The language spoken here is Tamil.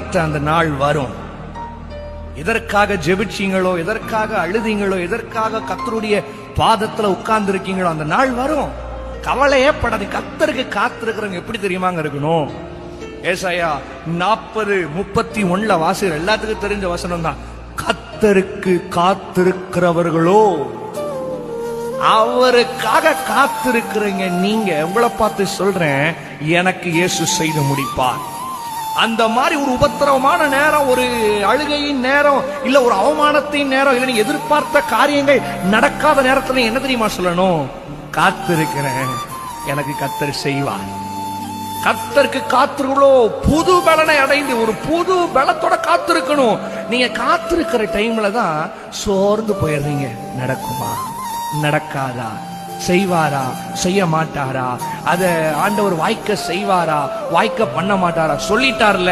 அந்த நாள் வரும். எதற்காக ஜெபிச்சீங்களோ எதற்காக அழுதீங்களோ எதற்காக கத்தருடைய பாதத்துல உட்கார்ந்து இருக்கீங்களோ அந்த நாள் வரும். கவலையே படாது கத்தருக்கு காத்திருக்கிறவங்க எப்படி தெரியுமாங்க இருக்கணும்? ஏசாயா நாற்பது முப்பத்தி ஒண்ணுல வாசகர் எல்லாத்துக்கும் தெரிஞ்ச வசனம் தான். கத்தருக்கு காத்திருக்கிறவர்களோ அவருக்காக காத்திருக்கிறீங்க. நீங்க உங்களை பார்த்து சொல்றேன் எனக்கு இயேசு செய்து முடிப்பார். அந்த மாதிரி ஒரு உபத்திரவமான நேரம் ஒரு அழுகையின் நேரம் இல்ல ஒரு அவமானத்தின் நேரம் இல்ல எதிர்பார்த்த காரியங்கள் நடக்காத நேரத்துல என்ன தெரியுமா சொல்லணும்? காத்திருக்கிறேன். எனக்கு கத்தர் செய்வார். கத்தருக்கு காத்திருக்கோ புது பலனை அடைந்து ஒரு புது பலத்தோட காத்திருக்கணும். நீங்க காத்திருக்கிற டைம்ல தான் சோர்ந்து போயிடுறீங்க. நடக்குமா? நடக்காதா? செய்வாரா? செய்ய மாட்டாரா? அதை ஆண்டவர் வாய்க்க செய்வாரா? வாய்க்க பண்ண மாட்டாரா? சொல்லிட்டார்ல.